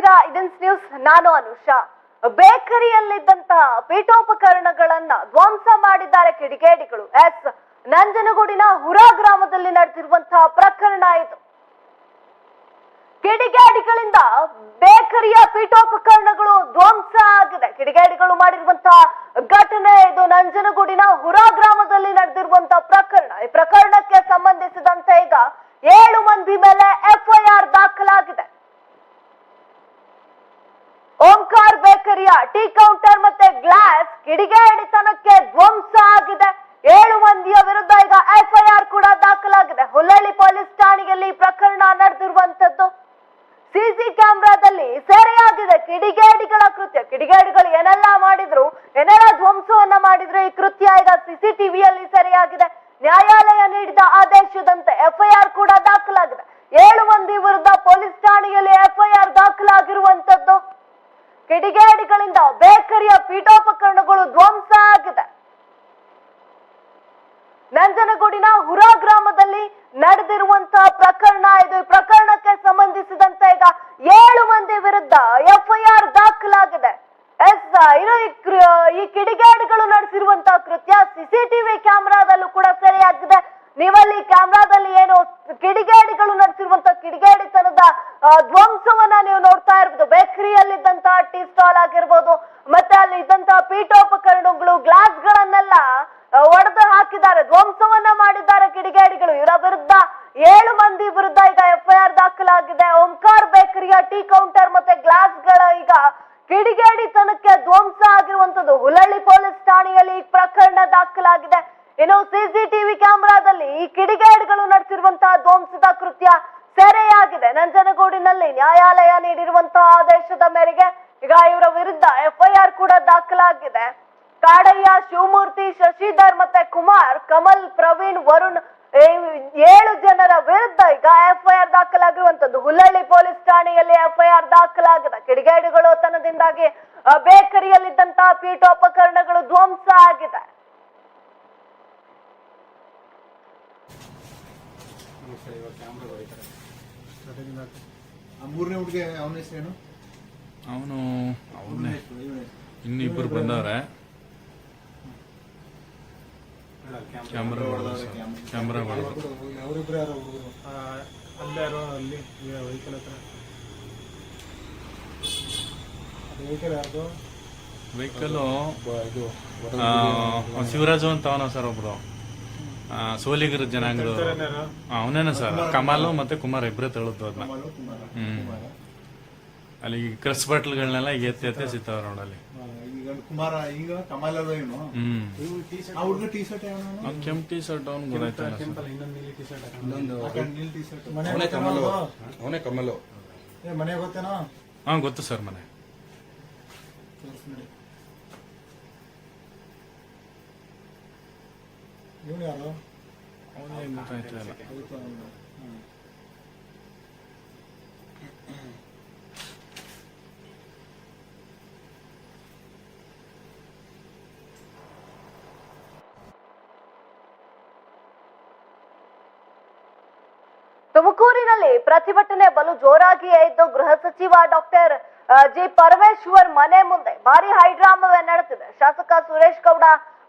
ನೀವು ನೋಡ್ತಾ ಇದ್ದೀರಾ ಇದನ್ಸ್ ನ್ಯೂಸ್. ನಾನು ಅನುಷಾ. ಬೇಕರಿಯಲ್ಲಿದ್ದಂತಹ ಪೀಠೋಪಕರಣಗಳನ್ನ ಧ್ವಂಸ ಮಾಡಿದ್ದಾರೆ ಕಿಡಿಗೇಡಿಗಳು. ಎಸ್, ನಂಜನಗೂಡಿನ ಹುರಾ ಗ್ರಾಮದಲ್ಲಿ ನಡೆದಿರುವಂತಹ ಪ್ರಕರಣ ಇದು. ಕಿಡಿಗೇಡಿಗಳಿಂದ ಬೇಕರಿಯ ಪೀಠೋಪಕರಣಗಳು ಧ್ವಂಸ ಆಗಿದೆ. ಕಿಡಿಗೇಡಿಗಳು ಮಾಡಿರುವಂತಹ ಘಟನೆ ಇದು. ನಂಜನಗೂಡಿನ ಹುರಾ ಗ್ರಾಮದಲ್ಲಿ ನಡೆದಿರುವಂತಹ ಪ್ರಕರಣ ಈ ಪ್ರಕರಣಕ್ಕೆ ಸಂಬಂಧಿಸಿದಂತೆ ಈಗ ಏಳು ಮಂದಿ ಮೇಲೆ ಎಫ್ಐಆರ್ ದಾಖಲಾಗಿದೆ ಓಂಕಾರ್ ಬೇಕರಿಯ ಟೀ ಕೌಂಟರ್ ಮತ್ತೆ ಗ್ಲಾಸ್ ಕಿಡಿಗೇಡಿತನಕ್ಕೆ ಧ್ವಂಸ ಆಗಿದೆ ಏಳು ಮಂದಿಯ ವಿರುದ್ಧ ಈಗ ಎಫ್ಐಆರ್ ಕೂಡ ದಾಖಲಾಗಿದೆ ಹುಲ್ಲಳ್ಳಿ ಪೊಲೀಸ್ ಠಾಣೆಯಲ್ಲಿ ಈ ಪ್ರಕರಣ ನಡೆದಿರುವಂತದ್ದು ಸಿಸಿ ಕ್ಯಾಮೆರಾದಲ್ಲಿ ಸೆರೆಯಾಗಿದೆ ಕಿಡಿಗೇಡಿಗಳ ಕೃತ್ಯ ಕಿಡಿಗೇಡಿಗಳು ಏನೆಲ್ಲ ಮಾಡಿದ್ರು ಏನೆಲ್ಲ ಧ್ವಂಸವನ್ನ ಮಾಡಿದ್ರು ಈ ಕೃತ್ಯ ಈಗ ಸಿಸಿಟಿವಿಯಲ್ಲಿ ಸೆರೆಯಾಗಿದೆ ನ್ಯಾಯಾಲಯ ನೀಡಿದ ಆದೇಶದಂತೆ ಎಫ್ಐಆರ್ ಕೂಡ ದಾಖಲಾಗಿದೆ ಏಳು ಮಂದಿ ವಿರುದ್ಧ ಪೊಲೀಸ್ ಠಾಣೆಯಲ್ಲಿ ಎಫ್ಐಆರ್ ದಾಖಲಾಗಿರುವಂತದ್ದು ಕಿಡಿಗೇಡಿಗಳಿಂದ ಬೇಕರಿಯ ಪೀಠೋಪಕರಣಗಳು ಧ್ವಂಸ ಆಗಿದೆ ನಂಜನಗೂಡಿನ ಹುರಾ ಗ್ರಾಮದಲ್ಲಿ ನಡೆದಿರುವಂತಹ ಪ್ರಕರಣ ಇದು. ಪ್ರಕರಣಕ್ಕೆ ಸಂಬಂಧಿಸಿದಂತೆ ಈಗ ಏಳು ಮಂದಿ ವಿರುದ್ಧ ಎಫ್ಐಆರ್ ದಾಖಲಾಗಿದೆ. ಎಸ್ ಈ ಕಿಡಿಗೇಡಿಗಳು ನಡೆಸಿರುವಂತಹ ಕೃತ್ಯ ಸಿಸಿಟಿವಿ ಕ್ಯಾಮೆರಾದಲ್ಲೂ ಕೂಡ ಸೆರೆಯಾಗಿದೆ. ನೀವಲ್ಲಿ ಕ್ಯಾಮೆರಾದಲ್ಲಿ ಏನು ಕಿಡಿಗೇಡಿಗಳು ನಡೆಸಿರುವಂತ ಕಿಡಿಗೇಡಿತನದ ಧ್ವಂಸವನ್ನ ನೀವು ನೋಡ್ತಾ ಇರ್ಬೋದು. ಬೇಕರಿಯಲ್ಲಿದ್ದಂತಹ ಟೀ ಸ್ಟಾಲ್ ಆಗಿರ್ಬೋದು, ಮತ್ತೆ ಅಲ್ಲಿ ಇದ್ದಂತಹ ಪೀಠೋಪಕರಣಗಳು, ಗ್ಲಾಸ್ಗಳನ್ನೆಲ್ಲ ಒಡೆದು ಹಾಕಿದ್ದಾರೆ, ಧ್ವಂಸವನ್ನ ಮಾಡಿದ್ದಾರೆ ಕಿಡಿಗೇಡಿಗಳು. ಇವರ ವಿರುದ್ಧ ಏಳು ಮಂದಿ ವಿರುದ್ಧ ಈಗ ಎಫ್ಐಆರ್ ದಾಖಲಾಗಿದೆ. ಓಂಕಾರ್ ಬೇಕರಿಯ ಟೀ ಕೌಂಟರ್ ಮತ್ತೆ ಗ್ಲಾಸ್ಗಳ ಈಗ ಕಿಡಿಗೇಡಿತನಕ್ಕೆ ಧ್ವಂಸ ಆಗಿರುವಂತದ್ದು ಹುಲಳ್ಳಿ ಪೊಲೀಸ್ ಠಾಣೆಯಲ್ಲಿ ಈ ಪ್ರಕರಣ ದಾಖಲಾಗಿದೆ. ಇನ್ನು ಸಿಸಿಟಿವಿ ಕ್ಯಾಮೆರಾದಲ್ಲಿ ಈ ಕಿಡಿಗೇಡಿಗಳು ನಡೆಸಿರುವಂತಹ ಧ್ವಂಸದ ಕೃತ್ಯ ಸೆರೆಯಾಗಿದೆ. ನಂಜನಗೂಡಿನಲ್ಲಿ ನ್ಯಾಯಾಲಯ ನೀಡಿರುವಂತಹ ಆದೇಶದ ಮೇರೆಗೆ ಈಗ ಇವರ ವಿರುದ್ಧ ಎಫ್ಐಆರ್ ಕೂಡ ದಾಖಲಾಗಿದೆ. ಕಾಡಯ್ಯ ಶಿವಮೂರ್ತಿ ಶಶಿಧರ್ ಮತ್ತೆ ಕುಮಾರ್ ಕಮಲ್ ಪ್ರವೀಣ್ ವರುಣ್ ಏಳು ಜನರ ವಿರುದ್ಧ ಈಗ ಎಫ್ಐಆರ್ ದಾಖಲಾಗಿರುವಂತದ್ದು. ಹುಲ್ಲಳ್ಳಿ ಪೊಲೀಸ್ ಠಾಣೆಯಲ್ಲಿ ಎಫ್ಐಆರ್ ದಾಖಲಾಗಿದೆ ಕಿಡಿಗೇಡಿಗಳು ತನದಿಂದಾಗಿ ಆ, ಬೇಕರಿಯಲ್ಲಿದ್ದಂತಹ ಪೀಠೋಪಕರಣಗಳು ಧ್ವಂಸ ಆಗಿದೆ. ಆ ಮೂರನೇ ಹುಡುಗಿ ಅವನು ಇನ್ನಿಬ್ಬರು ಬಂದವ್ರೆ. ಕ್ಯಾಮ್ರಾ ಕ್ಯಾಮ್ರಾ ಅವರಿಬ್ರು ಯಾರೋ ಹುಡುಗರು? ಅಲ್ಲೇ ಯಾರೋ ಅಲ್ಲಿ ವೆಹಿಕಲ್ ಹತ್ರ. ಅದು ವೆಹಿಕಲ್ ಯಾರ್ದು? ವೆಹಿಕಲ್ಲು ಶಿವರಾಜು ಅಂತ ಅವನ ಸರ್ ಒಬ್ರು. ಸೋಲಿಗರ ಜನಾಂಗದ ಅವನೇನ ಸರ್? ಕಮಾಲು ಮತ್ತೆ ಕುಮಾರ್ ಇಬ್ಬರೇ ತಳುತ್ತು ಅದನ್ನ ಹ್ಮ್. ಅಲ್ಲಿ ಕ್ರಸ್ ಬಾಟ್ಲ್ಗಳನ್ನೆಲ್ಲ ಎತ್ತಿ ಎತ್ತೆ ಸಿಗ್ತಾವ ನೋಡಲ್ಲಿ ಕುಮಾರ ಈಗ ಕಮಲ್ ಅದ ಆ ಹುಡುಗ ಟೀ ಶರ್ಟ್ ಅವನು? ಅವ್ನ್ ಕೆಂಪ್ ಟೀ ಶರ್ಟ್ ಅವ್ನು ಗೊತ್ತಾಯ್ತಲ್ಲ ಇನ್ನೊಂದು ನೀಲಿ ಟಿ ಶರ್ಟ್ ನೀಲ್ ಟೀ ಶರ್ಟ್ ಅವನೇ ಕಮಲು. ಅವನೇ ಕಮಲು. ಏ ಮನೆ ಗೊತ್ತೇನೋ? ಹಾ ಗೊತ್ತು ಸರ್ ಮನೆ. ಇವನು ಯಾರು? ಅವನೇ ಗೊತ್ತಾಯ್ತು ತುಮಕೂರಿನಲ್ಲಿ ಪ್ರತಿಭಟನೆ ಬಲು ಜೋರಾಗಿಯೇ ಇದ್ದು ಗೃಹ ಸಚಿವ ಡಾಕ್ಟರ್ ಜಿ. ಪರಮೇಶ್ವರ್ ಮನೆ ಮುಂದೆ ಭಾರಿ ಹೈಡ್ರಾಮವೇ ನಡೆದಿದೆ. ಶಾಸಕ ಸುರೇಶ್ ಗೌಡ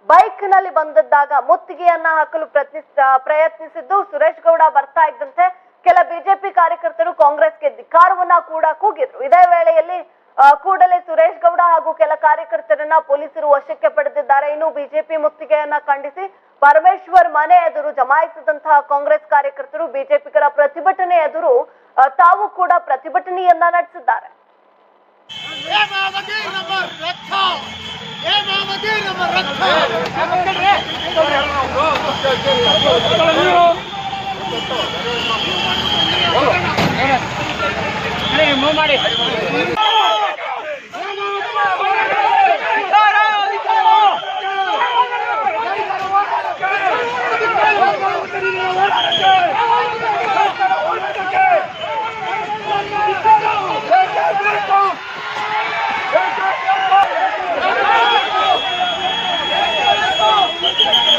ಬೈಕ್ನಲ್ಲಿ ಬಂದಿದ್ದಾಗ ಮುತ್ತಿಗೆಯನ್ನ ಹಾಕಲು ಪ್ರಯತ್ನಿಸ ಪ್ರಯತ್ನಿಸಿದ್ದು ಸುರೇಶ್ ಗೌಡ ಬರ್ತಾ ಇದ್ದಂತೆ ಕೆಲ ಬಿಜೆಪಿ ಕಾರ್ಯಕರ್ತರು ಕಾಂಗ್ರೆಸ್ಗೆ ಧಿಕ್ಕಾರವನ್ನ ಕೂಡ ಕೂಗಿದ್ರು. ಇದೇ ವೇಳೆಯಲ್ಲಿ ಕೂಡಲೇ ಸುರೇಶ್ ಗೌಡ ಹಾಗೂ ಕೆಲ ಕಾರ್ಯಕರ್ತರನ್ನ ಪೊಲೀಸರು ವಶಕ್ಕೆ ಪಡೆದಿದ್ದಾರೆ. ಇನ್ನು ಬಿಜೆಪಿ ಮುತ್ತಿಗೆಯನ್ನ ಖಂಡಿಸಿ ಪರಮೇಶ್ವರ್ ಮನೆ ಎದುರು ಜಮಾಯಿಸಿದಂತಹ ಕಾಂಗ್ರೆಸ್ ಕಾರ್ಯಕರ್ತರು ಬಿಜೆಪಿಗರ ಪ್ರತಿಭಟನೆ ಎದುರು ತಾವು ಕೂಡ ಪ್ರತಿಭಟನೆಯನ್ನ ನಡೆಸಿದ್ದಾರೆ ये Thank you.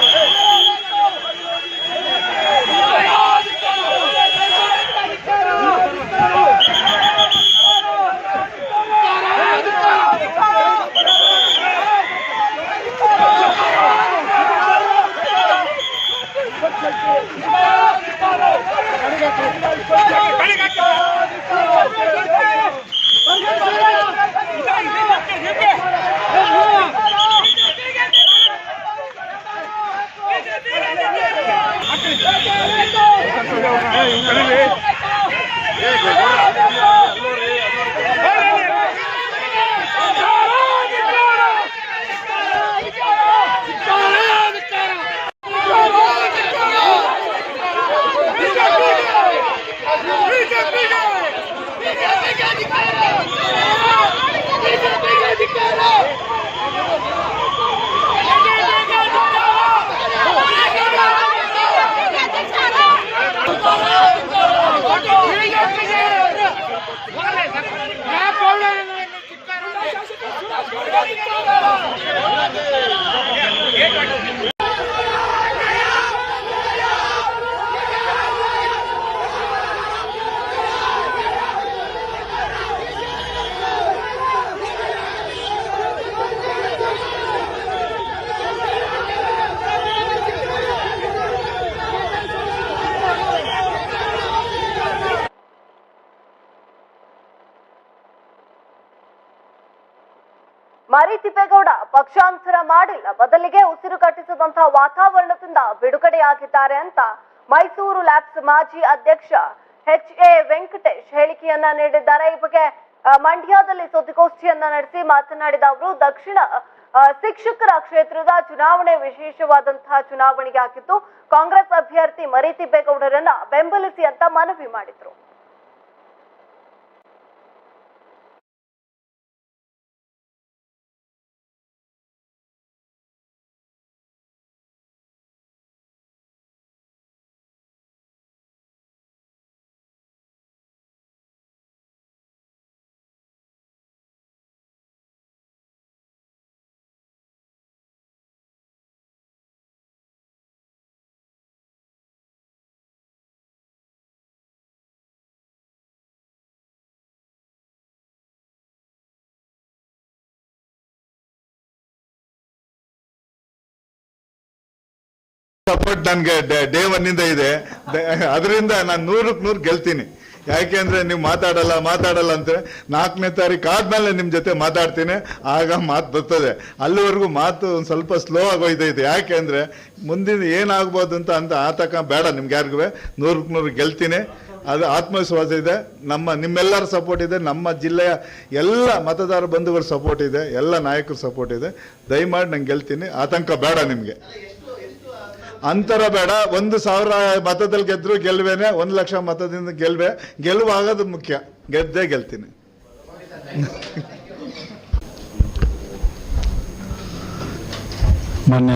ಪಕ್ಷಾಂತರ ಮಾಡಿಲ್ಲ. ಬದಲಿಗೆ ಉಸಿರು ವಾತಾವರಣದಿಂದ ಬಿಡುಗಡೆಯಾಗಿದ್ದಾರೆ ಅಂತ ಮೈಸೂರು ಲ್ಯಾಬ್ಸ್ ಮಾಜಿ ಅಧ್ಯಕ್ಷ ಎಚ್ ಎ ವೆಂಕಟೇಶ್ ಹೇಳಿಕೆಯನ್ನ ನೀಡಿದ್ದಾರೆ. ಈ ಬಗ್ಗೆ ಮಂಡ್ಯದಲ್ಲಿ ಸುದ್ದಿಗೋಷ್ಠಿಯನ್ನ ನಡೆಸಿ ಮಾತನಾಡಿದ ಅವರು, ದಕ್ಷಿಣ ಶಿಕ್ಷಕರ ಕ್ಷೇತ್ರದ ಚುನಾವಣೆ ವಿಶೇಷವಾದಂತಹ ಚುನಾವಣೆಯಾಗಿದ್ದು ಕಾಂಗ್ರೆಸ್ ಅಭ್ಯರ್ಥಿ ಮರಿ ಬೇಗೌಡರನ್ನ ಬೆಂಬಲಿಸಿ ಅಂತ ಮನವಿ ಮಾಡಿದ್ರು. ಸಪೋರ್ಟ್ ನನ್ಗೆ ಡೇ ಒನ್ ಇಂದ. ಅದರಿಂದ ನಾನು ನೂರಕ್ಕೆ ನೂರು ಗೆಲ್ತೀನಿ. ಯಾಕೆ ಯಾಕೆಂದ್ರೆ ನೀವು ಮಾತಾಡಲ್ಲ ಮಾತಾಡಲ್ಲ ಅಂತ ನಾಲ್ಕನೇ ತಾರೀಕು ಆದ್ಮೇಲೆ ನಿಮ್ ಜೊತೆ ಮಾತಾಡ್ತೀನಿ. ಆಗ ಮಾತು ಬರ್ತದೆ. ಅಲ್ಲಿವರೆಗೂ ಮಾತು ಒಂದು ಸ್ವಲ್ಪ ಸ್ಲೋ ಆಗೋಯ್ತೈತೆ ಯಾಕೆಂದ್ರೆ ಮುಂದಿನ ಏನಾಗ್ಬೋದು ಅಂತ ಅಂತ ಆತಕ ಬೇಡ ನಿಮ್ಗೆ ಯಾರಿಗೂ. ನೂರಕ್ಕೆ ನೂರು ಗೆಲ್ತೀನಿ. ಅದು ಆತ್ಮವಿಶ್ವಾಸ ಇದೆ. ನಮ್ಮ, ನಿಮ್ಮೆಲ್ಲರ ಸಪೋರ್ಟ್ ಇದೆ. ನಮ್ಮ ಜಿಲ್ಲೆಯ ಎಲ್ಲ ಮತದಾರ ಬಂಧುಗಳ ಸಪೋರ್ಟ್ ಇದೆ. ಎಲ್ಲ ನಾಯಕರ ಸಪೋರ್ಟ್ ಇದೆ. ದಯಮಾಡಿ ನಂಗೆ ಗೆಲ್ತೀನಿ. ಆತಂಕ ಬೇಡ ನಿಮ್ಗೆ. ಅಂತರ ಬೇಡ. ಒಂದು ಸಾವಿರ ಮತದಲ್ಲಿ ಗೆದ್ರು ಗೆಲ್ವೇನೆ ಒಂದು ಲಕ್ಷ ಮತದಿಂದ ಗೆಲ್ವೆ ಗೆಲುವಾಗೋದು ಮುಖ್ಯ. ಗೆದ್ದೇ ಗೆಲ್ತೀನಿ. ಮಾನ್ಯ.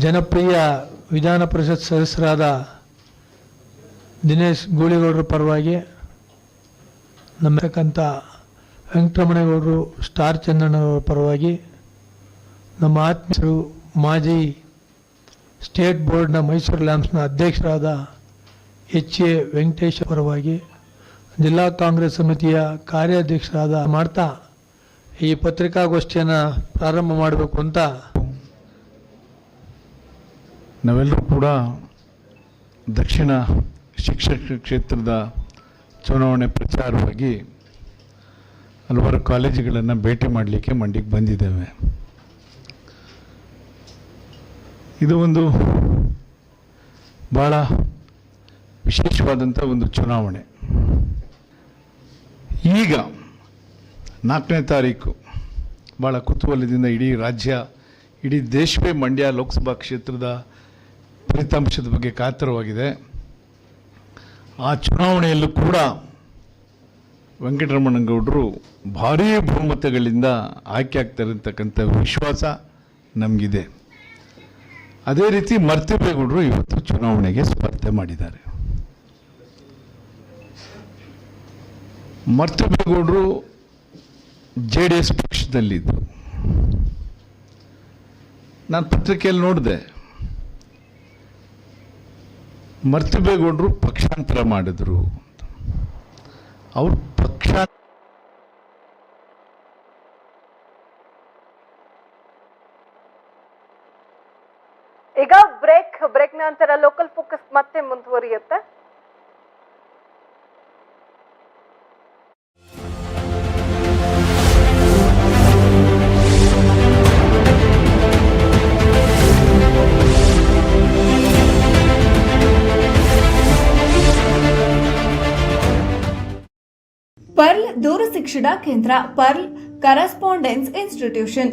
ಜನಪ್ರಿಯ ವಿಧಾನ ಪರಿಷತ್ ಸದಸ್ಯರಾದ ದಿನೇಶ್ ಗೂಳಿಗೌಡರ ಪರವಾಗಿ ನಮ್ಮತಕ್ಕಂಥ ವೆಂಕಟರಮಣೇಗೌಡರು ಸ್ಟಾರ್ ಚಂದ್ರಣ್ಣವರ ಪರವಾಗಿ ನಮ್ಮ ಆತ್ಮೀಯರು ಮಾಜಿ ಸ್ಟೇಟ್ ಬೋರ್ಡ್ನ ಮೈಸೂರು ಲ್ಯಾಂಪ್ಸ್ನ ಅಧ್ಯಕ್ಷರಾದ ಎಚ್ ಎ ವೆಂಕಟೇಶ್ ಪರವಾಗಿ ಜಿಲ್ಲಾ ಕಾಂಗ್ರೆಸ್ ಸಮಿತಿಯ ಕಾರ್ಯಾಧ್ಯಕ್ಷರಾದ ಮಾಡ್ತಾ ಈ ಪತ್ರಿಕಾಗೋಷ್ಠಿಯನ್ನು ಪ್ರಾರಂಭ ಮಾಡಬೇಕು ಅಂತ ನಾವೆಲ್ಲರೂ ಕೂಡ ದಕ್ಷಿಣ ಶಿಕ್ಷಕ ಕ್ಷೇತ್ರದ ಚುನಾವಣೆ ಪ್ರಚಾರವಾಗಿ ಹಲವಾರು ಕಾಲೇಜುಗಳನ್ನು ಭೇಟಿ ಮಾಡಲಿಕ್ಕೆ ಮಂಡಿಗೆ ಬಂದಿದ್ದೇವೆ. ಇದು ಒಂದು ಭಾಳ ವಿಶೇಷವಾದಂಥ ಒಂದು ಚುನಾವಣೆ. ಈಗ ನಾಲ್ಕನೇ ತಾರೀಕು ಭಾಳ ಕುತೂಹಲದಿಂದ ಇಡೀ ರಾಜ್ಯ, ಇಡೀ ದೇಶವೇ ಮಂಡ್ಯ ಲೋಕಸಭಾ ಕ್ಷೇತ್ರದ ಫಲಿತಾಂಶದ ಬಗ್ಗೆ ಕಾತರವಾಗಿದೆ. ಆ ಚುನಾವಣೆಯಲ್ಲೂ ಕೂಡ ವೆಂಕಟರಮಣಗೌಡರು ಭಾರೀ ಬಹುಮತಗಳಿಂದ ಆಯ್ಕೆ ಆಗ್ತಾರೆ ಅಂತಕ್ಕಂಥ ವಿಶ್ವಾಸ ನಮಗಿದೆ. ಅದೇ ರೀತಿ ಮರ್ತಿಬೇಗೌಡರು ಇವತ್ತು ಚುನಾವಣೆಗೆ ಸ್ಪರ್ಧೆ ಮಾಡಿದ್ದಾರೆ. ಮರ್ತಿಬೇಗೌಡರು ಜೆ ಡಿ ಎಸ್ ಪಕ್ಷದಲ್ಲಿದ್ದರು ನಾನು ಪತ್ರಿಕೆಯಲ್ಲಿ ನೋಡಿದೆ. ಮರ್ತಿಬೇಗೌಡರು ಪಕ್ಷಾಂತರ ಮಾಡಿದರು ಅವ್ರು ಪಕ್ಷ ಈಗ ಬ್ರೇಕ್ ಬ್ರೇಕ್ ನಂತರ ಲೋಕಲ್ ಫೋಕಸ್ ಮತ್ತೆ ಮುಂದುವರಿಯುತ್ತೆ? ಪರ್ಲ್ ದೂರಶಿಕ್ಷಣ ಕೇಂದ್ರ Pearl correspondence institution.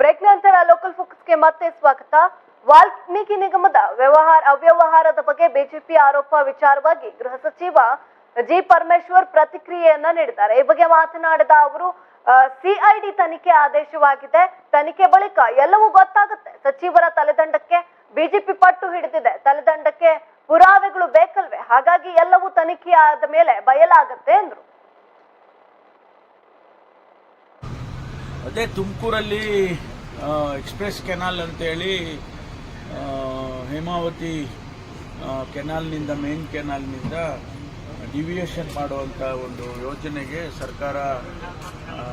ಬ್ರೇಕ್ ನಂತರ ಲೋಕಲ್ ಫೋಕಸ್ಗೆ ಮತ್ತೆ ಸ್ವಾಗತ. ವಾಲ್ಮೀಕಿ ನಿಗಮದ ವ್ಯವಹಾರ, ಅವ್ಯವಹಾರದ ಬಗ್ಗೆ ಬಿಜೆಪಿ ಆರೋಪ ವಿಚಾರವಾಗಿ ಗೃಹ ಸಚಿವ ಜಿ ಪರಮೇಶ್ವರ್ ಪ್ರತಿಕ್ರಿಯೆಯನ್ನ ನೀಡಿದ್ದಾರೆ. ಈ ಬಗ್ಗೆ ಮಾತನಾಡಿದ ಅವರು ಸಿಐಡಿ ತನಿಖೆ ಆದೇಶವಾಗಿದೆ. ತನಿಖೆ ಬಳಿಕ ಎಲ್ಲವೂ ಗೊತ್ತಾಗುತ್ತೆ. ಸಚಿವರ ತಲೆದಂಡಕ್ಕೆ ಬಿಜೆಪಿ ಪಟ್ಟು ಹಿಡಿದಿದೆ. ತಲೆದಂಡಕ್ಕೆ ಪುರಾವೆಗಳು ಬೇಕಲ್ವೇ? ಹಾಗಾಗಿ ಎಲ್ಲವೂ ತನಿಖೆ ಆದ ಮೇಲೆ ಬಯಲಾಗುತ್ತೆ ಎಂದ್ರು. ಅದೇ ತುಮಕೂರಲ್ಲಿ ಎಕ್ಸ್ಪ್ರೆಸ್ ಕೆನಾಲ್ ಅಂತೇಳಿ ಹೇಮಾವತಿ ಕೆನಾಲ್ನಿಂದ ಮೇನ್ ಕೆನಾಲ್ನಿಂದ ಡಿವಿಯೇಷನ್ ಮಾಡುವಂಥ ಒಂದು ಯೋಜನೆಗೆ ಸರ್ಕಾರ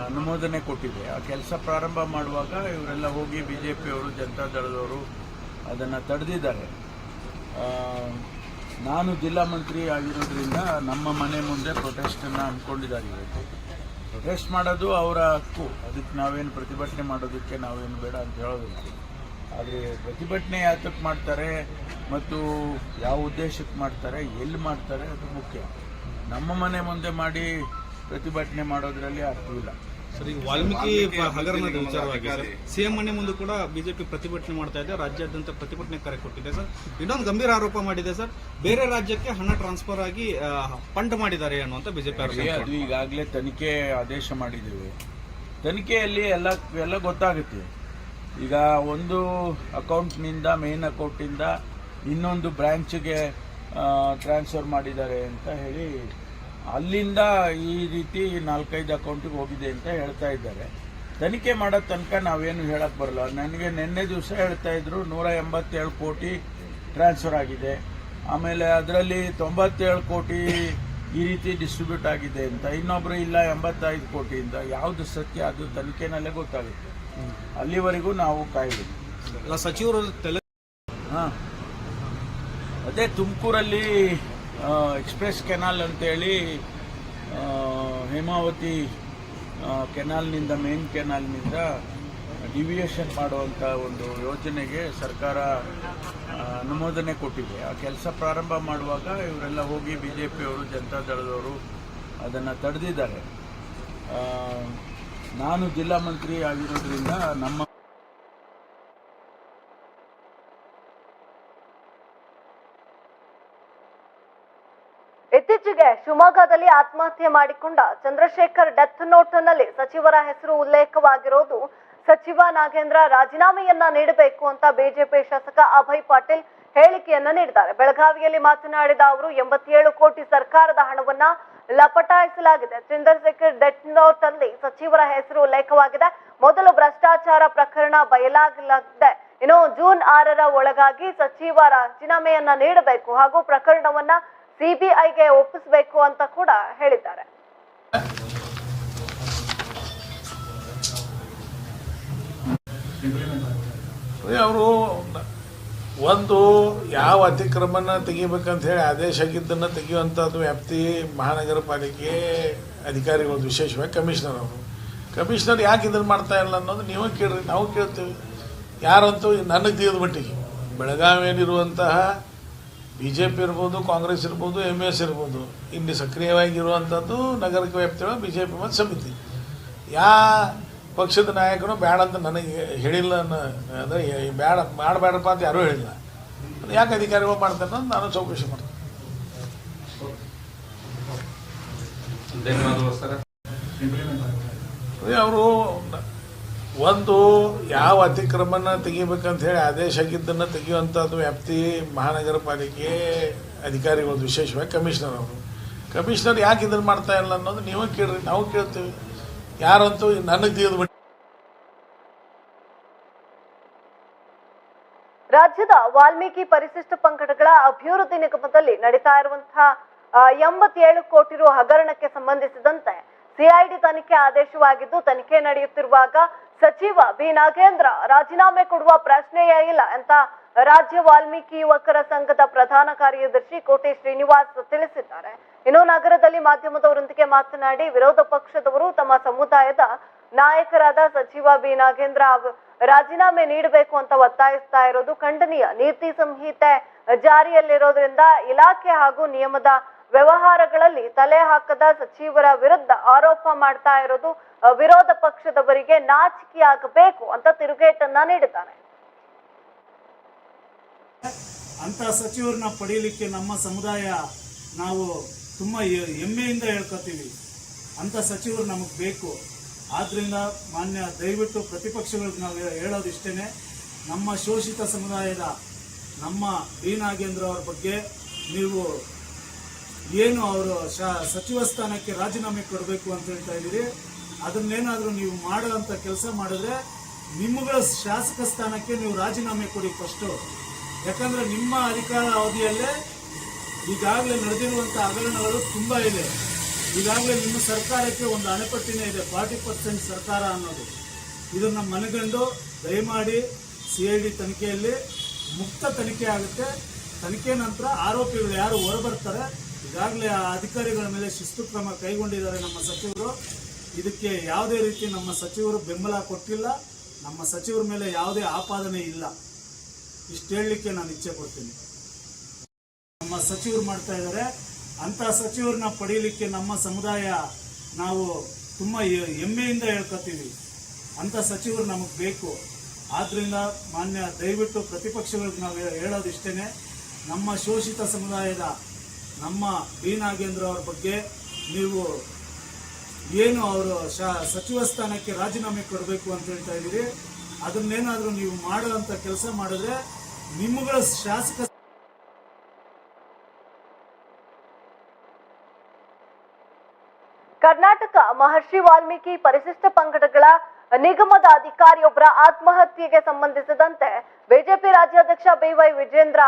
ಅನುಮೋದನೆ ಕೊಟ್ಟಿದೆ. ಆ ಕೆಲಸ ಪ್ರಾರಂಭ ಮಾಡುವಾಗ ಇವರೆಲ್ಲ ಹೋಗಿ ಬಿ ಜೆ ಪಿಯವರು ಜನತಾದಳದವರು ಅದನ್ನು ತಡೆದಿದ್ದಾರೆ. ನಾನು ಜಿಲ್ಲಾ ಮಂತ್ರಿ ಆಗಿರೋದ್ರಿಂದ ನಮ್ಮ ಮನೆ ಮುಂದೆ ಪ್ರೊಟೆಸ್ಟನ್ನು ಹಮ್ಮಿಕೊಂಡಿದ್ದಾರೆ ಇವತ್ತು. ಪ್ರೊಟೆಸ್ಟ್ ಮಾಡೋದು ಅವರ ಹಕ್ಕು. ಅದಕ್ಕೆ ನಾವೇನು ಪ್ರತಿಭಟನೆ ಮಾಡೋದಕ್ಕೆ ನಾವೇನು ಬೇಡ ಅಂತ ಹೇಳೋದಿಲ್ಲ. ಆದರೆ ಪ್ರತಿಭಟನೆ ಯಾತಕ್ಕೆ ಮಾಡ್ತಾರೆ ಮತ್ತು ಯಾವ ಉದ್ದೇಶಕ್ಕೆ ಮಾಡ್ತಾರೆ, ಎಲ್ಲಿ ಮಾಡ್ತಾರೆ ಅದು ಮುಖ್ಯ. ನಮ್ಮ ಮನೆ ಮುಂದೆ ಮಾಡಿ ಪ್ರತಿಭಟನೆ ಮಾಡೋದ್ರಲ್ಲಿ ಅರ್ಥವಿಲ್ಲ ಸರ್ ಈಗ ವಾಲ್ಮೀಕಿ ಹಗರಣದ ವಿಚಾರವಾಗಿ ಸರ್ ಸಿಎಂ ಮನೆ ಮುಂದೆ ಕೂಡ ಬಿಜೆಪಿ ಪ್ರತಿಭಟನೆ ಮಾಡ್ತಾ ಇದೆ ರಾಜ್ಯಾದ್ಯಂತ ಪ್ರತಿಭಟನೆ ಕರೆ ಕೊಟ್ಟಿದೆ ಸರ್ ಇನ್ನೊಂದು ಗಂಭೀರ ಆರೋಪ ಮಾಡಿದೆ ಸರ್ ಬೇರೆ ರಾಜ್ಯಕ್ಕೆ ಹಣ ಟ್ರಾನ್ಸ್ಫರ್ ಆಗಿ ಫಂಡ್ ಮಾಡಿದ್ದಾರೆ ಅನ್ನುವಂತ ಬಿಜೆಪಿ ಅದು ಈಗಾಗಲೇ ತನಿಖೆ ಆದೇಶ ಮಾಡಿದ್ದೇವೆ. ತನಿಖೆಯಲ್ಲಿ ಎಲ್ಲ ಎಲ್ಲ ಗೊತ್ತಾಗುತ್ತೆ. ಈಗ ಒಂದು ಅಕೌಂಟ್ನಿಂದ ಮೇನ್ ಅಕೌಂಟಿಂದ ಇನ್ನೊಂದು ಬ್ರ್ಯಾಂಚ್ಗೆ ಟ್ರಾನ್ಸ್ಫರ್ ಮಾಡಿದ್ದಾರೆ ಅಂತ ಹೇಳಿ ಅಲ್ಲಿಂದ ಈ ರೀತಿ ನಾಲ್ಕೈದು ಅಕೌಂಟಿಗೆ ಹೋಗಿದೆ ಅಂತ ಹೇಳ್ತಾ ಇದ್ದಾರೆ. ತನಿಖೆ ಮಾಡೋ ತನಕ ನಾವೇನು ಹೇಳಕ್ ಬರಲ್ಲ. ನನಗೆ ನಿನ್ನೆ ದಿವಸ ಹೇಳ್ತಾ ಇದ್ರು ನೂರ ಎಂಬತ್ತೇಳು ಕೋಟಿ ಟ್ರಾನ್ಸ್ಫರ್ ಆಗಿದೆ. ಆಮೇಲೆ ಅದರಲ್ಲಿ ತೊಂಬತ್ತೇಳು ಕೋಟಿ ಈ ರೀತಿ ಡಿಸ್ಟ್ರಿಬ್ಯೂಟ್ ಆಗಿದೆ ಅಂತ. ಇನ್ನೊಬ್ರು ಇಲ್ಲ ಎಂಬತ್ತೈದು ಕೋಟಿಯಿಂದ. ಯಾವುದು ಸತ್ಯ ಅದು ತನಿಖೆನಲ್ಲೇ ಗೊತ್ತಾಗುತ್ತೆ. ಅಲ್ಲಿವರೆಗೂ ನಾವು ಕಾಯಬೇಕು. ಸಚಿವರು ತಲೆ ಹಾಂ. ಅದೇ ತುಮಕೂರಲ್ಲಿ ಎಕ್ಸ್ಪ್ರೆಸ್ ಕೆನಾಲ್ ಅಂತೇಳಿ ಹೇಮಾವತಿ ಕೆನಾಲ್ನಿಂದ ಮೇನ್ ಕೆನಾಲ್ನಿಂದ ಡಿವಿಯೇಷನ್ ಮಾಡುವಂಥ ಒಂದು ಯೋಜನೆಗೆ ಸರ್ಕಾರ ಅನುಮೋದನೆ ಕೊಟ್ಟಿದೆ. ಆ ಕೆಲಸ ಪ್ರಾರಂಭ ಮಾಡುವಾಗ ಇವರೆಲ್ಲ ಹೋಗಿ ಬಿ ಜೆ ಪಿಯವರು ಜನತಾದಳದವರು ಅದನ್ನು ತಡೆದಿದ್ದಾರೆ. ನಾನು ಜಿಲ್ಲಾ ಮಂತ್ರಿ ಆಗಿರೋದ್ರಿಂದ ನಮ್ಮ ಶಿವಮೊಗ್ಗದಲ್ಲಿ ಆತ್ಮಹತ್ಯೆ ಮಾಡಿಕೊಂಡ ಚಂದ್ರಶೇಖರ್ ಡೆತ್ ನೋಟ್ನಲ್ಲಿ ಸಚಿವರ ಹೆಸರು ಉಲ್ಲೇಖವಾಗಿರೋದು ಸಚಿವ ನಾಗೇಂದ್ರ ರಾಜೀನಾಮೆಯನ್ನ ನೀಡಬೇಕು ಅಂತ ಬಿಜೆಪಿ ಶಾಸಕ ಅಭಯ್ ಪಾಟೀಲ್ ಹೇಳಿಕೆಯನ್ನ ನೀಡಿದ್ದಾರೆ. ಬೆಳಗಾವಿಯಲ್ಲಿ ಮಾತನಾಡಿದ ಅವರು, ಎಂಬತ್ತೇಳು ಕೋಟಿ ಸರ್ಕಾರದ ಹಣವನ್ನ ಲಪಟಾಯಿಸಲಾಗಿದೆ. ಚಂದ್ರಶೇಖರ್ ಡೆತ್ ನೋಟ್ ಅಲ್ಲಿ ಸಚಿವರ ಹೆಸರು ಉಲ್ಲೇಖವಾಗಿದೆ. ಮೊದಲು ಭ್ರಷ್ಟಾಚಾರ ಪ್ರಕರಣ ಬಯಲಾಗಲಾಗಿದೆ. ಇನ್ನು ಜೂನ್ ಆರರ ಒಳಗಾಗಿ ಸಚಿವ ರಾಜೀನಾಮೆಯನ್ನ ನೀಡಬೇಕು ಹಾಗೂ ಪ್ರಕರಣವನ್ನ ಸಿಬಿಐಗೆ ಒಪ್ಪಿಸಬೇಕು ಅಂತ ಕೂಡ ಹೇಳಿದ್ದಾರೆ. ಅವರು ಒಂದು ಯಾವ ಅತಿಕ್ರಮಣ ತೆಗಿಬೇಕಂತ ಹೇಳಿ ಆದೇಶ ಆಗಿದ್ದನ್ನು ತೆಗೆಯುವಂಥದ್ದು ವ್ಯಾಪ್ತಿ ಮಹಾನಗರ ಪಾಲಿಕೆ ಅಧಿಕಾರಿಗಳು ವಿಶೇಷವಾಗಿ ಕಮಿಷನರ್ ಅವರು. ಕಮಿಷನರ್ ಯಾಕೆ ಇದನ್ನು ಮಾಡ್ತಾ ಇಲ್ಲ ಅನ್ನೋದು ನೀವು ಕೇಳ್ರಿ, ನಾವು ಕೇಳ್ತೀವಿ. ಯಾರಂತೂ ನನಗೆ ತಿಳಿದ ಮಟ್ಟಿಗೆ. ಬೆಳಗಾವಿಯಲ್ಲಿರುವಂತಹ ಬಿ ಜೆ ಪಿ ಇರ್ಬೋದು ಕಾಂಗ್ರೆಸ್ ಇರ್ಬೋದು ಎಂ ಎಸ್ ಇರ್ಬೋದು ಇಲ್ಲಿ ಸಕ್ರಿಯವಾಗಿರುವಂಥದ್ದು ನಗರಕ್ಕೆ ವ್ಯಾಪ್ತಿಯೊಳಗೆ ಬಿ ಜೆ ಪಿ ಮತ್ತು ಸಮಿತಿ. ಯಾ ಪಕ್ಷದ ನಾಯಕನು ಬೇಡ ಅಂತ ನನಗೆ ಹೇಳಿಲ್ಲ ಅನ್ನೋ ಅಂದರೆ ಬೇಡ ಮಾಡಬೇಡಪ್ಪ ಅಂತ ಯಾರೂ ಹೇಳಿಲ್ಲ. ಯಾಕೆ ಅಧಿಕಾರಿಗಳು ಮಾಡ್ತಾರೆ ಅಂತ ನಾನು ಚೌಕಶಿ ಮಾಡ್ತೀನಿ. ಅವರು ಒಂದು ಯಾವ ಅತಿಕ್ರಮಣ ತೆಗಿಬೇಕಂತ ಹೇಳಿ ಆದೇಶ ಆಗಿದ್ದನ್ನ ತೆಗೆಯುವಂಥದ್ದು ವ್ಯಾಪ್ತಿ ಮಹಾನಗರ ಪಾಲಿಕೆ ಅಧಿಕಾರಿಗಳು ವಿಶೇಷವಾಗಿ ಕಮಿಷನರ್ ಅವರು. ಕಮಿಷನರ್ ಯಾಕೆ ಇದನ್ನು ಮಾಡ್ತಾ ಇಲ್ಲ ಅನ್ನೋದು ನೀವು ಕೇಳ್ರಿ, ನಾವು ಕೇಳ್ತೀವಿ. ಯಾರಂತೂ ನನಗೆ ತೆಗೆದು ರಾಜ್ಯದ ವಾಲ್ಮೀಕಿ ಪರಿಶಿಷ್ಟ ಪಂಗಡಗಳ ಅಭಿವೃದ್ಧಿ ನಿಗಮದಲ್ಲಿ ನಡೀತಾ ಇರುವಂತಹ ಎಂಬತ್ತೇಳು ಕೋಟಿ ರು ಹಗರಣಕ್ಕೆ ಸಂಬಂಧಿಸಿದಂತೆ ಸಿಐಡಿ ತನಿಖೆ ಆದೇಶವಾಗಿದ್ದು, ತನಿಖೆ ನಡೆಯುತ್ತಿರುವಾಗ ಸಚಿವ ಬಿ. ನಾಗೇಂದ್ರ ರಾಜೀನಾಮೆ ಕೊಡುವ ಪ್ರಶ್ನೆಯೇ ಇಲ್ಲ ಅಂತ ರಾಜ್ಯ ವಾಲ್ಮೀಕಿ ಯುವಕರ ಸಂಘದ ಪ್ರಧಾನ ಕಾರ್ಯದರ್ಶಿ ಕೋಟೆ ಶ್ರೀನಿವಾಸ್ ತಿಳಿಸಿದ್ದಾರೆ. ಇನ್ನು ನಗರದಲ್ಲಿ ಮಾಧ್ಯಮದವರೊಂದಿಗೆ ಮಾತನಾಡಿ ವಿರೋಧ ಪಕ್ಷದವರು ತಮ್ಮ ಸಮುದಾಯದ ನಾಯಕರಾದ ಸಚಿವ ಬಿ. ನಾಗೇಂದ್ರ ರಾಜೀನಾಮೆ ನೀಡಬೇಕು ಅಂತ ಒತ್ತಾಯಿಸ್ತಾ ಇರೋದು ಖಂಡನೀಯ. ನೀತಿ ಸಂಹಿತೆ ಜಾರಿಯಲ್ಲಿರೋದ್ರಿಂದ ಇಲಾಖೆ ಹಾಗೂ ನಿಯಮದ ವ್ಯವಹಾರಗಳಲ್ಲಿ ತಲೆ ಹಾಕದ ಸಚಿವರ ವಿರುದ್ಧ ಆರೋಪ ಮಾಡ್ತಾ ಇರೋದು ವಿರೋಧ ಪಕ್ಷದವರಿಗೆ ನಾಚಿಕೆಯಾಗಬೇಕು ಅಂತ ತಿರುಗೇಟನ್ನ ನೀಡುತ್ತಾನೆ ಅಂತ ಸಚಿವರನ್ನ ಪಡೆಯಲಿಕ್ಕೆ ನಮ್ಮ ಸಮುದಾಯ ನಾವು ತುಂಬಾ ಹೆಮ್ಮೆಯಿಂದ ಹೇಳ್ಕೊತೀವಿ. ಅಂತ ಸಚಿವರು ನಮಗೆ ಬೇಕು. ಆದ್ರಿಂದ ಮಾನ್ಯ ದಯವಿಟ್ಟು ಪ್ರತಿಪಕ್ಷಗಳಿಗೆ ನಾವು ಹೇಳೋದು ಹೇಳೋದಿಷ್ಟೇ ನಮ್ಮ ಶೋಷಿತ ಸಮುದಾಯದ ನಮ್ಮ ಬಿ ನಾಗೇಂದ್ರ ಅವ್ರ ಬಗ್ಗೆ ನೀವು ಏನು ಅವರು ಸಚಿವ ಸ್ಥಾನಕ್ಕೆ ರಾಜೀನಾಮೆ ಕೊಡಬೇಕು ಅಂತ ಹೇಳ್ತಾ ಇದ್ದೀರಿ. ಅದನ್ನೇನಾದರೂ ನೀವು ಮಾಡುವಂಥ ಕೆಲಸ ಮಾಡಿದ್ರೆ ನಿಮ್ಮಗಳ ಶಾಸಕ ಸ್ಥಾನಕ್ಕೆ ನೀವು ರಾಜೀನಾಮೆ ಕೊಡಿ ಫಸ್ಟು ಯಾಕಂದ್ರೆ ನಿಮ್ಮ ಅಧಿಕಾರ ಅವಧಿಯಲ್ಲೇ ಈಗಾಗಲೇ ನಡೆದಿರುವಂಥ ಹಗರಣಗಳು ತುಂಬ ಇದೆ. ಈಗಾಗಲೇ ನಿಮ್ಮ ಸರ್ಕಾರಕ್ಕೆ ಒಂದು ಅಣೆಪಟ್ಟಿನೇ ಇದೆ, ಫಾರ್ಟಿ ಪರ್ಸೆಂಟ್ ಸರ್ಕಾರ ಅನ್ನೋದು. ಇದನ್ನು ಮನಗಂಡು ದಯಮಾಡಿ ಸಿ ಐ ಡಿ ತನಿಖೆಯಲ್ಲಿ ಮುಕ್ತ ತನಿಖೆ ಆಗುತ್ತೆ. ತನಿಖೆ ನಂತರ ಆರೋಪಿಗಳು ಯಾರು ಹೊರಬರ್ತಾರೆ, ಈಗಾಗಲೇ ಆ ಅಧಿಕಾರಿಗಳ ಮೇಲೆ ಶಿಸ್ತು ಕ್ರಮ ಕೈಗೊಂಡಿದ್ದಾರೆ ನಮ್ಮ ಸಚಿವರು. ಇದಕ್ಕೆ ಯಾವುದೇ ರೀತಿ ನಮ್ಮ ಸಚಿವರು ಬೆಂಬಲ ಕೊಟ್ಟಿಲ್ಲ, ನಮ್ಮ ಸಚಿವರ ಮೇಲೆ ಯಾವುದೇ ಆಪಾದನೆ ಇಲ್ಲ. ಇಷ್ಟು ಹೇಳಲಿಕ್ಕೆ ನಾನು ಇಚ್ಛೆ ಪಡ್ತೀನಿ ನಮ್ಮ ಸಚಿವರು ಮಾಡ್ತಾ ಇದ್ದಾರೆ. ಅಂಥ ಸಚಿವರನ್ನ ಪಡೀಲಿಕ್ಕೆ ನಮ್ಮ ಸಮುದಾಯ ನಾವು ತುಂಬ ಹೆಮ್ಮೆಯಿಂದ ಹೇಳ್ಕೊತೀವಿ. ಅಂತ ಸಚಿವರು ನಮಗೆ ಬೇಕು. ಆದ್ದರಿಂದ ಮಾನ್ಯ ದಯವಿಟ್ಟು ಪ್ರತಿಪಕ್ಷಗಳಿಗೆ ನಾವು ಹೇಳೋದು ಹೇಳೋದಿಷ್ಟೇ ನಮ್ಮ ಶೋಷಿತ ಸಮುದಾಯದ ನಮ್ಮ ಬಿ ನಾಗೇಂದ್ರ ಅವ್ರ ಬಗ್ಗೆ ನೀವು ಏನು ಅವರು ಸಚಿವ ಸ್ಥಾನಕ್ಕೆ ರಾಜೀನಾಮೆ ಕೊಡಬೇಕು ಅಂತ ಹೇಳ್ತಾ ಇದ್ದೀರಿ. ಅದನ್ನೇನಾದರೂ ನೀವು ಮಾಡುವಂಥ ಕೆಲಸ ಮಾಡಿದ್ರೆ ನಿಮ್ಮಗಳ ಶಾಸಕ ಕರ್ನಾಟಕ ಮಹರ್ಷಿ ವಾಲ್ಮೀಕಿ ಪರಿಶಿಷ್ಟ ಪಂಗಡಗಳ ನಿಗಮದ ಅಧಿಕಾರಿಯೊಬ್ಬರ ಆತ್ಮಹತ್ಯೆಗೆ ಸಂಬಂಧಿಸಿದಂತೆ ಬಿಜೆಪಿ ರಾಜ್ಯಾಧ್ಯಕ್ಷ ಬಿವೈ ವಿಜೇಂದ್ರ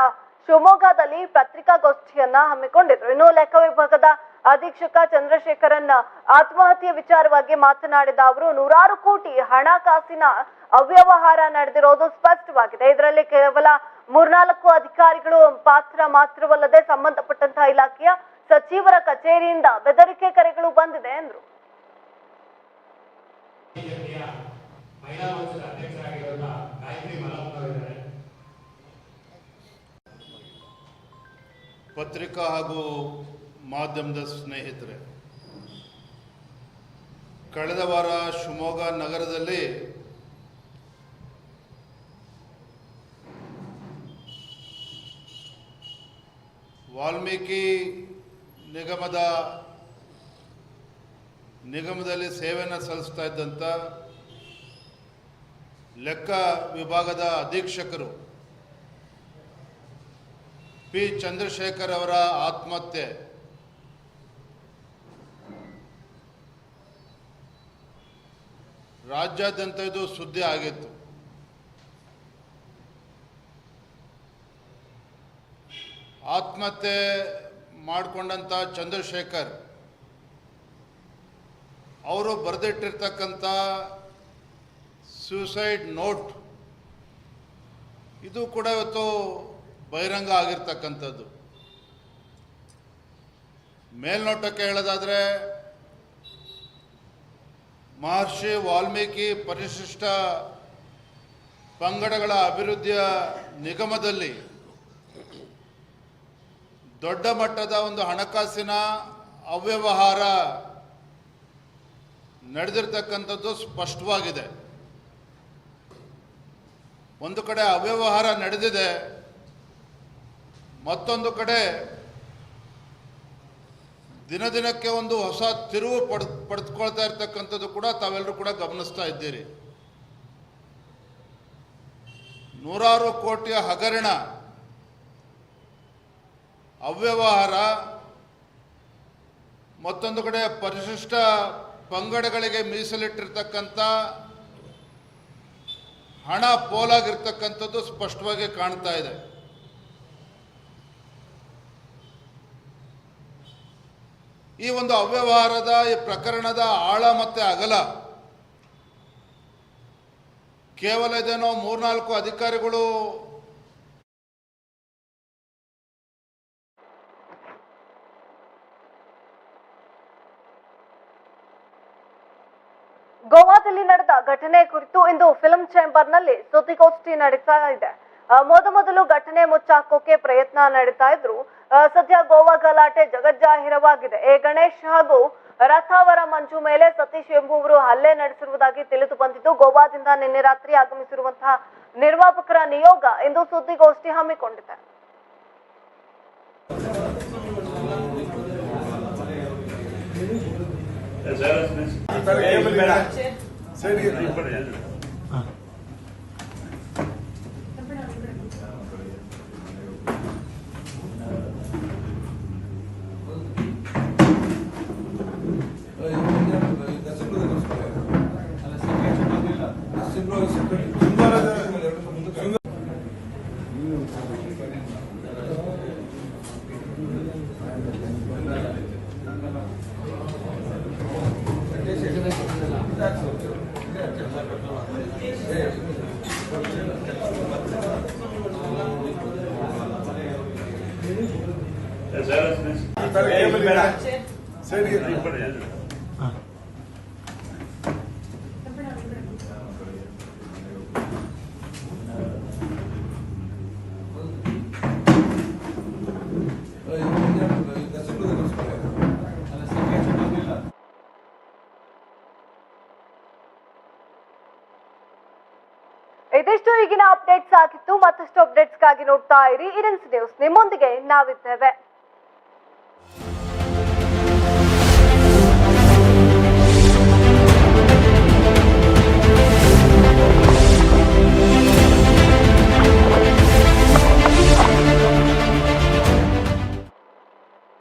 ಶಿವಮೊಗ್ಗದಲ್ಲಿ ಪತ್ರಿಕಾಗೋಷ್ಠಿಯನ್ನ ಹಮ್ಮಿಕೊಂಡಿದ್ರು. ಇನ್ನು ಲೆಕ್ಕ ವಿಭಾಗದ ಅಧೀಕ್ಷಕ ಚಂದ್ರಶೇಖರನ್ ಆತ್ಮಹತ್ಯೆ ವಿಚಾರವಾಗಿ ಮಾತನಾಡಿದ ಅವರು ನೂರಾರು ಕೋಟಿ ಹಣಕಾಸಿನ ಅವ್ಯವಹಾರ ನಡೆದಿರೋದು ಸ್ಪಷ್ಟವಾಗಿದೆ. ಇದರಲ್ಲಿ ಕೇವಲ ಮೂರ್ನಾಲ್ಕು ಅಧಿಕಾರಿಗಳು ಪಾತ್ರ ಮಾತ್ರವಲ್ಲದೆ ಸಂಬಂಧಪಟ್ಟಂತಹ ಇಲಾಖೆಯ ಸಚಿವರ ಕಚೇರಿಯಿಂದ ಬೆದರಿಕೆ ಕರೆಗಳು ಬಂದಿದೆ ಎಂದರು ಪತ್ರಿಕಾ ಹಾಗೂ ಮಾಧ್ಯಮದ ಸ್ನೇಹಿತರೆ, ಕಳೆದ ವಾರ ಶಿವಮೊಗ್ಗ ನಗರದಲ್ಲಿ ವಾಲ್ಮೀಕಿ ನಿಗಮದ ನಿಗಮದಲ್ಲಿ ಸೇವೆಯನ್ನು ಸಲ್ಲಿಸ್ತಾ ಇದ್ದಂಥ ಲೆಕ್ಕ ವಿಭಾಗದ ಅಧೀಕ್ಷಕರು ಪಿ ಚಂದ್ರಶೇಖರ್ ಅವರ ಆತ್ಮಹತ್ಯೆ ರಾಜ್ಯಾದ್ಯಂತ ಇದು ಸುದ್ದಿ ಆಗಿತ್ತು. ಆತ್ಮಹತ್ಯೆ ಮಾಡಿಕೊಂಡಂಥ ಚಂದ್ರಶೇಖರ್, ಅವರು ಬರೆದಿಟ್ಟಿರ್ತಕ್ಕಂಥ ಸೂಸೈಡ್ ನೋಟ್ ಇದು ಕೂಡ ಇವತ್ತು ಬಹಿರಂಗ ಆಗಿರ್ತಕ್ಕಂಥದ್ದು. ಮೇಲ್ನೋಟಕ್ಕೆ ಹೇಳೋದಾದರೆ ಮಹರ್ಷಿ ವಾಲ್ಮೀಕಿ ಪರಿಶಿಷ್ಟ ಪಂಗಡಗಳ ಅಭಿವೃದ್ಧಿಯ ನಿಗಮದಲ್ಲಿ ದೊಡ್ಡ ಮಟ್ಟದ ಒಂದು ಹಣಕಾಸಿನ ಅವ್ಯವಹಾರ ನಡೆದಿರ್ತಕ್ಕಂಥದ್ದು ಸ್ಪಷ್ಟವಾಗಿದೆ. ಒಂದು ಕಡೆ ಅವ್ಯವಹಾರ ನಡೆದಿದೆ, ಮತ್ತೊಂದು ಕಡೆ ದಿನ ದಿನಕ್ಕೆ ಒಂದು ಹೊಸ ತಿರುವು ಪಡ್ ಪಡೆದುಕೊಳ್ತಾ ಇರ್ತಕ್ಕಂಥದ್ದು ಕೂಡ ತಾವೆಲ್ಲರೂ ಕೂಡ ಗಮನಿಸ್ತಾ ಇದ್ದೀರಿ. ನೂರಾರು ಕೋಟಿಯ ಹಗರಣ, ಅವ್ಯವಹಾರ, ಮತ್ತೊಂದು ಕಡೆ ಪರಿಶಿಷ್ಟ ಪಂಗಡಗಳಿಗೆ ಮೀಸಲಿಟ್ಟಿರ್ತಕ್ಕಂಥ ಹಣ ಪೋಲಾಗಿರ್ತಕ್ಕಂಥದ್ದು ಸ್ಪಷ್ಟವಾಗಿ ಕಾಣ್ತಾ ಇದೆ. ಈ ಒಂದು ಅವ್ಯವಹಾರದ, ಈ ಪ್ರಕರಣದ ಆಳ ಮತ್ತೆ ಅಗಲ. ಕೇವಲ ಇದೇನೋ ಮೂರ್ನಾಲ್ಕು ಅಧಿಕಾರಿಗಳು ಗೋವಾದಲ್ಲಿ ನಡೆದ ಘಟನೆ ಕುರಿತು ಇಂದು ಫಿಲ್ಮ್ ಚೇಂಬರ್ನಲ್ಲಿ ಸುದ್ದಿಗೋಷ್ಠಿ ನಡೀತಾ ಇದೆ. ಮೊದಮೊದಲು ಘಟನೆ ಮುಚ್ಚಾಕೋಕೆ ಪ್ರಯತ್ನ ನಡೀತಾ ಇದ್ರು. ಸದ್ಯ ಗೋವಾ ಗಲಾಟೆ ಜಗಜ್ಜಾಹಿರವಾಗಿದೆ ಎ, ಗಣೇಶ್ ಹಾಗೂ ರಥಾವರ ಮಂಜು ಮೇಲೆ ಸತೀಶ್ ಎಂಬುವರು ಹಲ್ಲೆ ನಡೆಸಿರುವುದಾಗಿ ತಿಳಿದು ಬಂದಿದ್ದು, ಗೋವಾದಿಂದ ನಿನ್ನೆ ರಾತ್ರಿ ಆಗಮಿಸಿರುವಂತಹ ನಿರ್ವಾಪಕರ ನಿಯೋಗ ಇಂದು ಸುದ್ದಿಗೋಷ್ಠಿ ಹಮ್ಮಿಕೊಂಡಿದೆ. ಇದಿಷ್ಟು ಮತ್ತಷ್ಟು ಅಪ್ಡೇಟ್ಸ್ಗಾಗಿ ನೋಡ್ತಾ ಇರಿ. ಇರನ್ಸ್ ನ್ಯೂಸ್ ನಿಮ್ಮೊಂದಿಗೆ ನಾವಿದ್ದೇವೆ.